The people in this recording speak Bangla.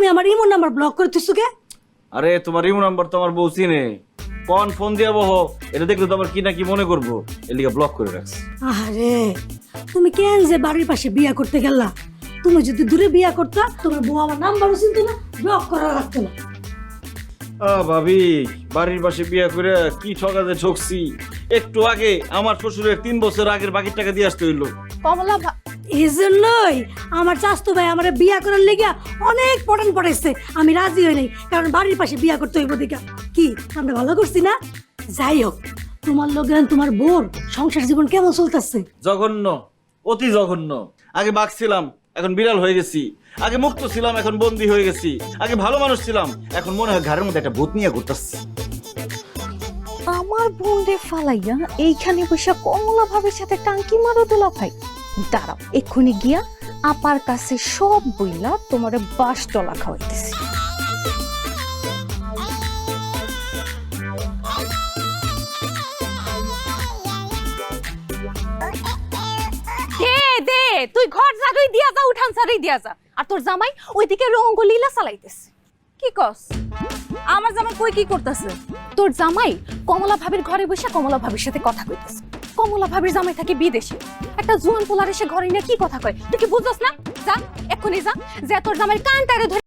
তুমি আমার ইমোর নাম্বার ব্লক করে দিচ্ছ কে? আরে তোমার ইমো নাম্বার তো আমার বউ চিনে। কোন ফোন দিয়া বহ এটা দেখলে তো আমার কি না কি মনে করব। এর ব্লক করে রাখছি। আরে তুমি কেন যে বাড়ির পাশে বিয়া করতে গেলা? তুমি যদি দূরে বিয়া করতা তোমার বউ আমার নাম্বারও চিনতো না ব্লক করা রাখতো না। আ ভাবি বাড়ির পাশে বিয়ে করে কি ঠকাতে ঠকছি? একটু আগে আমার শ্বশুরের তিন বছর আগের বাকির টাকা দিয়ে আসতে হইল। কমলা ভা- এই জন্যই আমার চাস্তু ভাই আমার বিয়া করার লেগে অনেক পটান পড়াইছে। আমি রাজি হই নাই কারণ বাড়ির পাশে বিয়া করতে হইব দেখা। কি আমরা ভালো করছি না? যাই হোক তোমার লোকের তোমার বোর সংসার জীবন কেমন চলতেছে? জঘন্য অতি জঘন্য। আগে বাঘ ছিলাম এখন বিড়াল হয়ে গেছি। আগে মুক্ত ছিলাম এখন বন্দি হয়ে গেছি। আগে ভালো মানুষ ছিলাম এখন মনে হয় ঘরের মধ্যে একটা ভূত নিয়ে ঘুরতেছি। আমার বোনরে ফালাইয়া এইখানে বসে কমলা ভাবের সাথে টাঙ্কি মারো দোলা ভাই। দাঁড়াও, এক্ষুনি গিয়া আপার কাছে সব বইলা তোমারে বাস টলা খাওয়াইতেছি। দে, তুই ঘর জাগাই দিয়া যা, উঠান সারাই দিয়া যা। আর তোর জামাই ওইদিকে রঙ্গলীলা চালাইতেছে। কি কস? আমার জামাই কই কি করতেছে? তোর জামাই কমলা ভাবির ঘরে বসে কমলা ভাবির সাথে কথা কইতেছে। কমলা ভাবির জামাই থাকে বিদেশে। একটা জোয়ান পোলার এসে ঘরে নিয়ে কি কথা কয়? তুই কি বুঝছস না? যা, এক্ষুনি যা। যে, তোর জামাইয়ের কানটারে ধরে